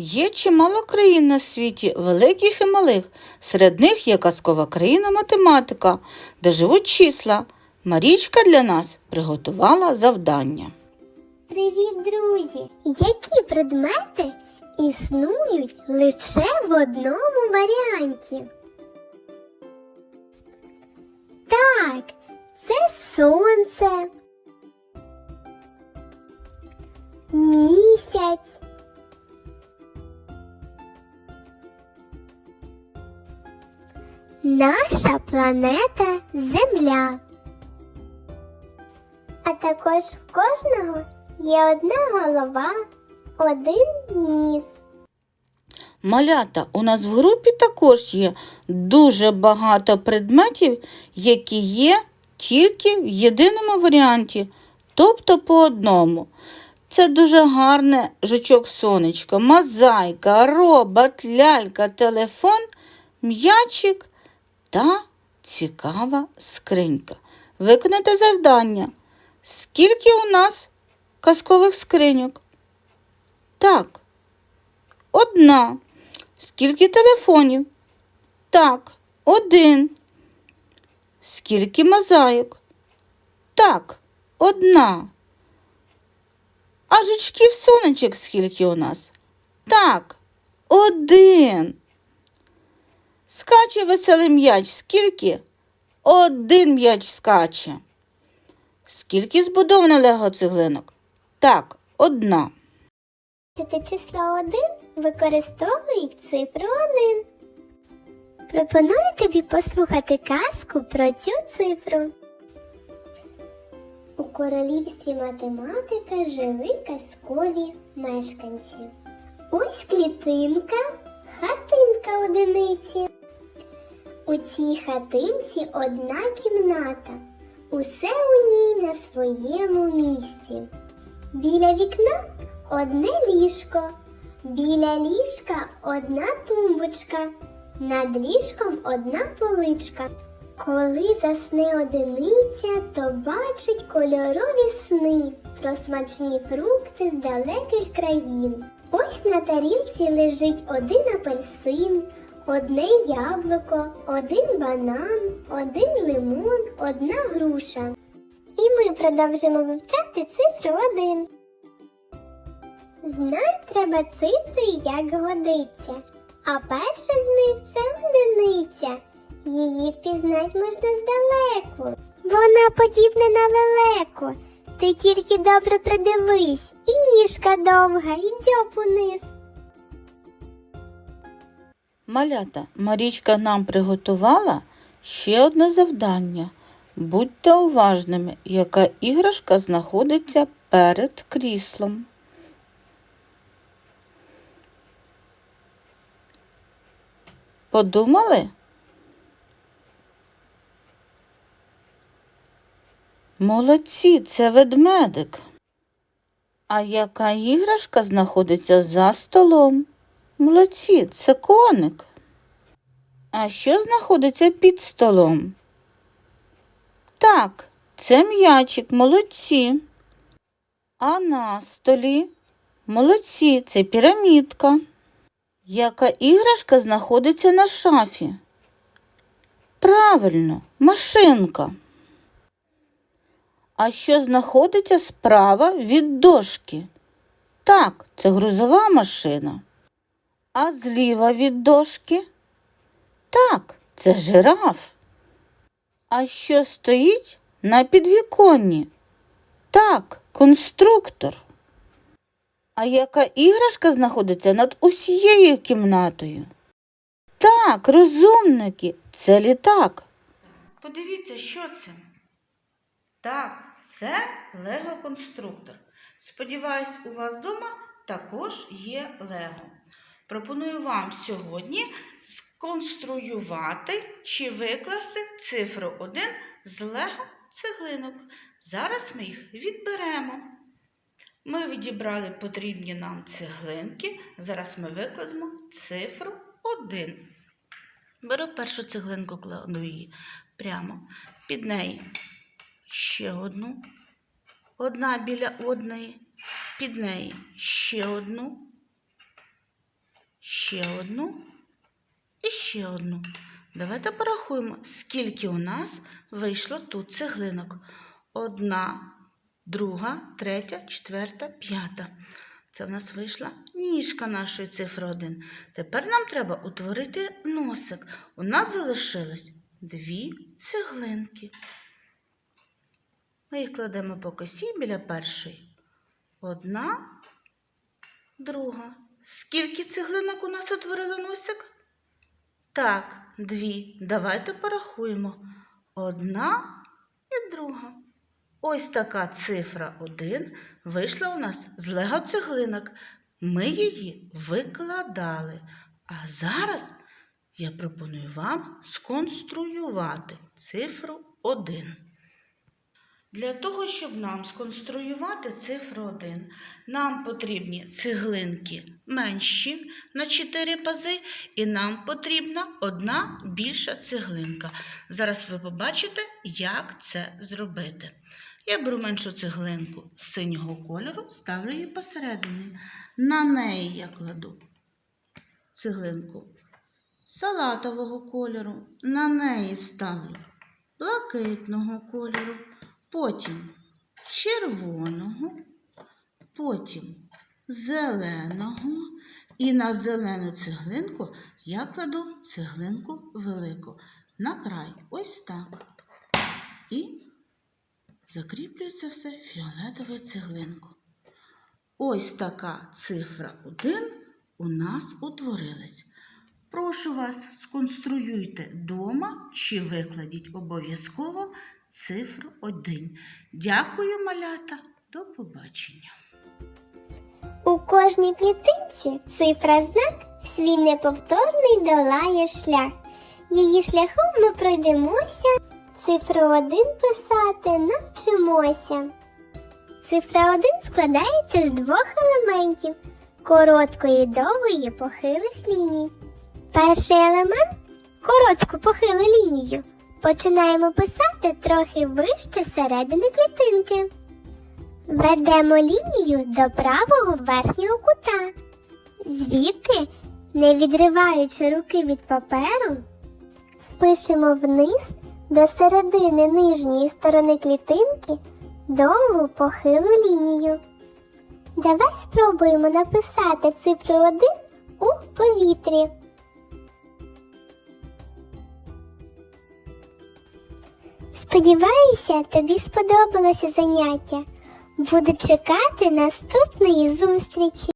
Є чимало країн на світі, великих і малих. Серед них є казкова країна математика, де живуть числа. Марічка для нас приготувала завдання. Привіт, друзі! Які предмети існують лише в одному варіанті? Так, це сонце, місяць, наша планета Земля. А також в кожного є одна голова, один ніс. Малята, у нас в групі також є дуже багато предметів, які є тільки в єдиному варіанті, тобто по одному. Це дуже гарне жучок сонечко, мозаїка, робот, лялька, телефон, м'ячик та цікава скринька. Виконайте завдання. Скільки у нас казкових скриньок? Так, одна. Скільки телефонів? Так, один. Скільки мозаїк? Так, одна. А жучків сонечок скільки у нас? Так, один. Скаче веселий м'яч скільки? Один м'яч скаче. Скільки збудовано лего цеглинок? Так, одна. Число 1 використовують цифру 1. Пропоную тобі послухати казку про цю цифру. У королівстві математика жили казкові мешканці. Ось клітинка, хатинка одиниці. У цій хатинці одна кімната. Усе у ній на своєму місці. Біля вікна одне ліжко, біля ліжка одна тумбочка, над ліжком одна поличка. Коли засне одиниця, то бачить кольорові сни про смачні фрукти з далеких країн. Ось на тарілці лежить один апельсин, одне яблуко, один банан, один лимон, одна груша. І ми продовжимо вивчати цифру 1. Знать треба цифри, як годиться. А перша з них це одиниця. Її впізнать можна здалеку. Вона подібна на лелеку. Ти тільки добре придивись, і ніжка довга, і дзьоб униз. Малята, Марічка нам приготувала ще одне завдання. Будьте уважними, яка іграшка знаходиться перед кріслом. Подумали? Молодці, це ведмедик. А яка іграшка знаходиться за столом? Молодці, це коник. А що знаходиться під столом? Так, це м'ячик, молодці. А на столі? Молодці, це пірамідка. Яка іграшка знаходиться на шафі? Правильно, машинка. А що знаходиться справа від дошки? Так, це грузова машина. А зліва від дошки? Так, це жираф. А що стоїть на підвіконні? Так, конструктор. А яка іграшка знаходиться над усією кімнатою? Так, розумники, це літак. Подивіться, що це? Так, це лего-конструктор. Сподіваюсь, у вас вдома також є лего. Пропоную вам сьогодні сконструювати чи викласти цифру 1 з лего цеглинок. Зараз ми їх відберемо. Ми відібрали потрібні нам цеглинки. Зараз ми викладемо цифру 1. Беру першу цеглинку, кладу її прямо під неї. Ще одну. Одна біля одної, під неї ще одну. Ще одну і ще одну. Давайте порахуємо, скільки у нас вийшло тут цеглинок. Одна, друга, третя, четверта, п'ята. Це в нас вийшла ніжка нашої цифри 1. Тепер нам треба утворити носик. У нас залишилось дві цеглинки. Ми їх кладемо по косі біля першої. Одна, друга. Скільки цеглинок у нас утворили носик? Так, дві. Давайте порахуємо. Одна і друга. Ось така цифра 1 вийшла у нас з лего цеглинок. Ми її викладали. А зараз я пропоную вам сконструювати цифру 1. Для того, щоб нам сконструювати цифру 1, нам потрібні цеглинки менші на 4 пази, і нам потрібна одна більша цеглинка. Зараз ви побачите, як це зробити. Я беру меншу цеглинку з синього кольору, ставлю її посередині. На неї я кладу цеглинку салатового кольору, на неї ставлю блакитного кольору, потім червоного, потім зеленого. І на зелену цеглинку я кладу цеглинку велику на край. Ось так. І закріплюю це все фіолетовою цеглинкою. Ось така цифра 1 у нас утворилась. Прошу вас, сконструюйте дома чи викладіть обов'язково цифру 1. Дякую, малята. До побачення. У кожній клітинці цифра знак свій неповторний долає шлях. Її шляхом ми пройдемося, цифру 1 писати навчимося. Цифра 1 складається з двох елементів короткої і довгої похилих ліній. Перший елемент коротку похилу лінію починаємо писати трохи вище середини клітинки. Ведемо лінію до правого верхнього кута. Звідти, не відриваючи руки від паперу, пишемо вниз до середини нижньої сторони клітинки довгу похилу лінію. Давай спробуємо написати цифру 1 у повітрі. Сподіваюся, тобі сподобалося заняття. Буду чекати наступної зустрічі.